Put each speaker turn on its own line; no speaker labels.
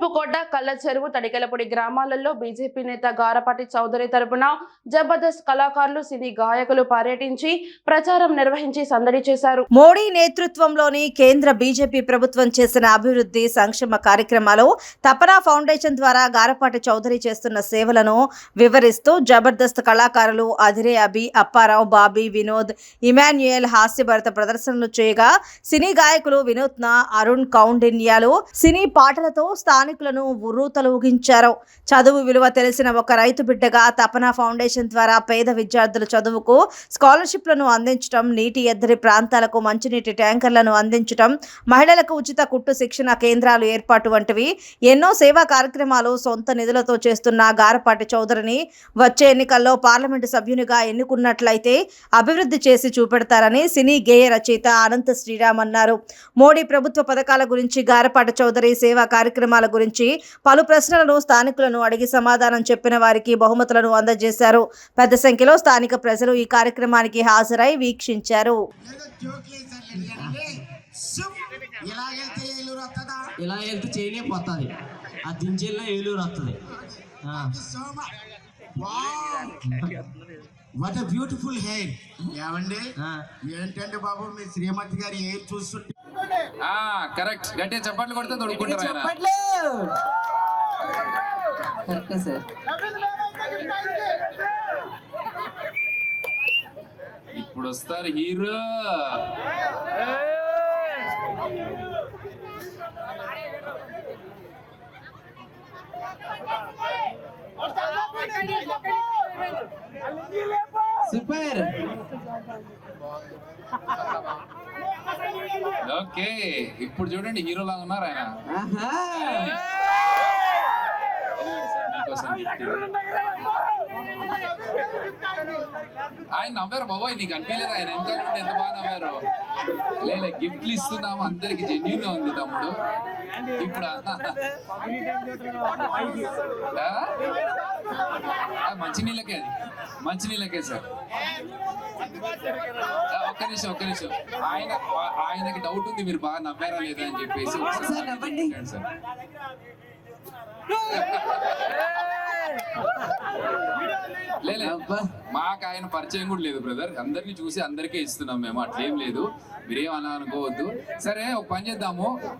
తూర్పుకోట కళ్ళ చెరువు తడికెలపొడి గ్రామాలలో బీజేపీ నేత గారపాటి చౌదరి తరపున జబర్దస్త్ కళాకారులు సినీ గాయకులు పర్యటించి ప్రచారం నిర్వహించి సందడి చేశారు.
మోడీ నేతృత్వంలోని కేంద్ర బీజేపీ ప్రభుత్వం చేసిన అభివృద్ధి సంక్షేమ కార్యక్రమాలు తపనా ఫౌండేషన్ ద్వారా గారపాటి చౌదరి చేస్తున్న సేవలను వివరిస్తూ జబర్దస్త్ కళాకారులు అధిరే అబి అప్పారావు బాబీ వినోద్ ఇమాన్యుయల్ హాస్యభరిత ప్రదర్శనలు చేయగా సినీ గాయకులు వినూత్న అరుణ్ కౌండిన్యాలు సినీ పాటలతో స్థానికులను ఉర్రూతలూగించారు. చదువు విలువ తెలిసిన ఒక రైతు బిడ్డగా తపన ఫౌండేషన్ ద్వారా పేద విద్యార్థుల చదువుకు స్కాలర్షిప్లను అందించడం నీటి ఎద్దరి ప్రాంతాలకు మంచినీటి ట్యాంకర్లను అందించడం మహిళలకు ఉచిత కుట్టు శిక్షణ కేంద్రాలు ఏర్పాటు వంటివి ఎన్నో సేవా కార్యక్రమాలు సొంత నిధులతో చేస్తున్న గారపాటి చౌదరిని వచ్చే ఎన్నికల్లో పార్లమెంటు సభ్యునిగా ఎన్నుకున్నట్లయితే అభివృద్ధి చేసి చూపెడతారని సినీ గేయ రచయిత అనంత శ్రీరామ్ అన్నారు మోడీ ప్రభుత్వ పథకాల గురించి గారపాటి చౌదరి సేవా కార్యక్రమాల గురించి పలు ప్రశ్నలను స్థానికులను అడిగి సమాధానం చెప్పిన వారికి బహుమతులను అందజేశారు. పెద్ద సంఖ్యలో స్థానిక ప్రజలు ఈ కార్యక్రమానికి హాజరై వీక్షించారు.
ఇలా వెళ్తే ఆ ఏలూరు వస్తుంది
వాట్ బ్యూటిఫుల్ హెయిర్ ఏమండి? ఏంటంటే బాబు మీ శ్రీమతి గారి హెయిర్ చూస్తుంటే
కరెక్ట్ గట్టిగా చప్పట్లు కొడితే
కరెక్టే సార్.
ఇప్పుడు వస్తారు హీరో.
సూపర్.
ఓకే ఇప్పుడు చూడండి హీరో లాగా ఉన్నారు ఆయన. ఆయన నవ్వారు బాబాయ్ నీకు అనిపించలేదు ఆయన. ఎంత ఎంత బాగా నవ్వారు. లేదా గిఫ్ట్లు ఇస్తున్నాము. అందరికి జెన్యున్గా ఉంది తమ్ముడు. ఇప్పుడు మంచినీళ్ళకే అది. మంచినీళ్ళకే సార్. ఒక్క నిమిషం ఒక్క నిమిషం. ఆయన ఆయనకి డౌట్ ఉంది మీరు బాగా నవ్వారా లేదా అని చెప్పేసి. ఒకసారి
నవ్వండి.
సార్. మాకు ఆయన పరిచయం కూడా లేదు బ్రదర్. అందరినీ చూసి అందరికీ ఇస్తున్నాం మేము. అట్లేం లేదు. మీరేం అలా అనుకోవద్దు సరే ఒక పని చేద్దాము.